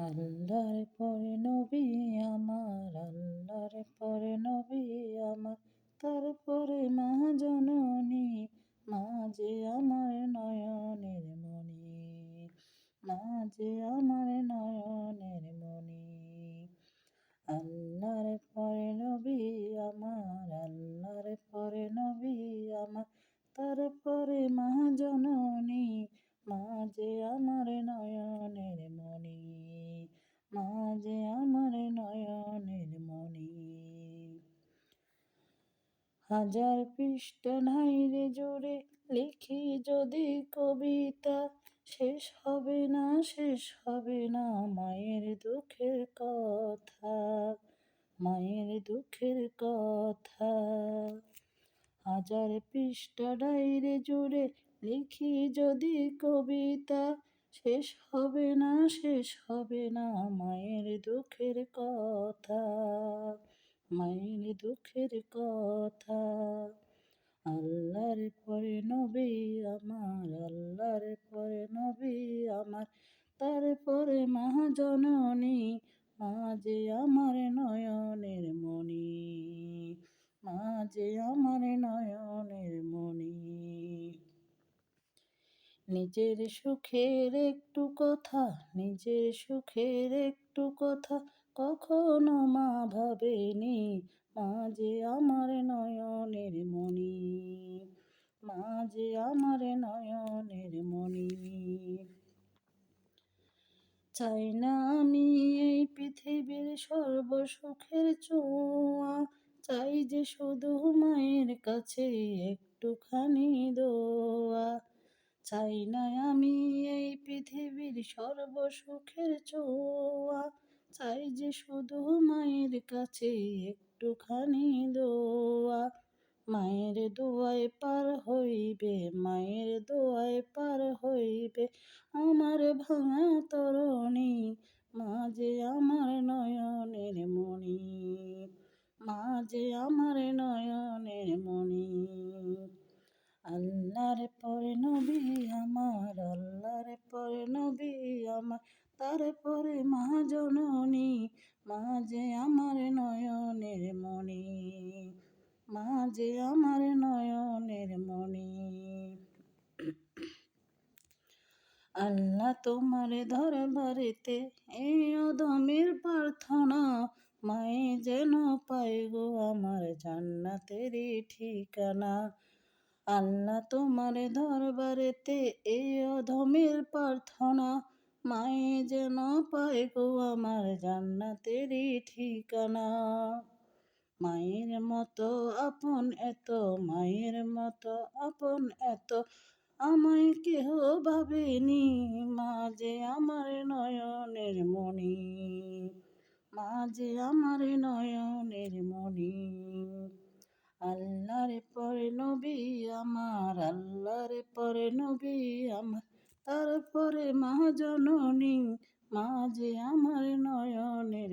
আল্লাহর পরে নবী আমার, আল্লাহর পরে নবী আমার, তারপরে মা জননী, মা যে আমার নয়নের মণি, মা যে আমার নয়নের মণি। আল্লাহর হাজার পৃষ্ঠ নাই রে জোরে লিখি যদি কবিতা। শেষ হবে না, শেষ হবে না মায়ের দুঃখের কথা, মায়ের দুঃখের কথা। হাজার পৃষ্ঠা ডাইরে জুড়ে লিখি যদি কবিতা। শেষ হবে না, শেষ হবে না মায়ের দুঃখের কথা। মায়ের দুঃখের কথা। আল্লাহর পরে নবী আমার, আল্লাহর পরে নবী আমার। তারপরে মহাজননী মা যে আমার নয়নের মণি। মা যে আমার নয়নের মণি। নিজের সুখের একটু কথা, নিজের সুখের একটু কথা। কখনো মা ভাবেনি, মা যে আমার নয়নের মণি, মা যে আমার নয়নের মণি। চাই না আমি এই পৃথিবীর সর্বসুখের চোয়া, চাই যে শুধু মায়ের কাছে একটুখানি দোয়া। চাই না আমি এই পৃথিবীর সর্বসুখের চোয়া চাই যে শুধু মায়ের কাছে একটুখানি দোয়া। মায়ের দোয়ায় পার হইবে, মায়ের দোয়ায় পার হইবে। আমার ভাঙা তরণী মাঝে আমার তারপরে মা জননী, মা যে আমার নয়নের মণি, মা যে আমার নয়নের মণি। আল্লাহ তোমার দরবারেতে এই অদমের প্রার্থনা, মায়ে যেন পাই গো আমার জান্নাতেরই ঠিকানা। আল্লাহ তোমার দরবারেতে এই অধমের প্রার্থনা মায়ে যেন পায় গো আমার জান্নাতেরই ঠিকানা। মায়ের মতো আপন এত, মায়ের মতো আপন এত, আমায় কেহ ভাবেনি মা যে আমার নয়নের মণি। মা যে আমার নয়নের মণি। আল্লাহর পরে নবী আমার, আল্লাহর পরে নবী আমার। তারপরে মা জননী মা যে আমার নয়নের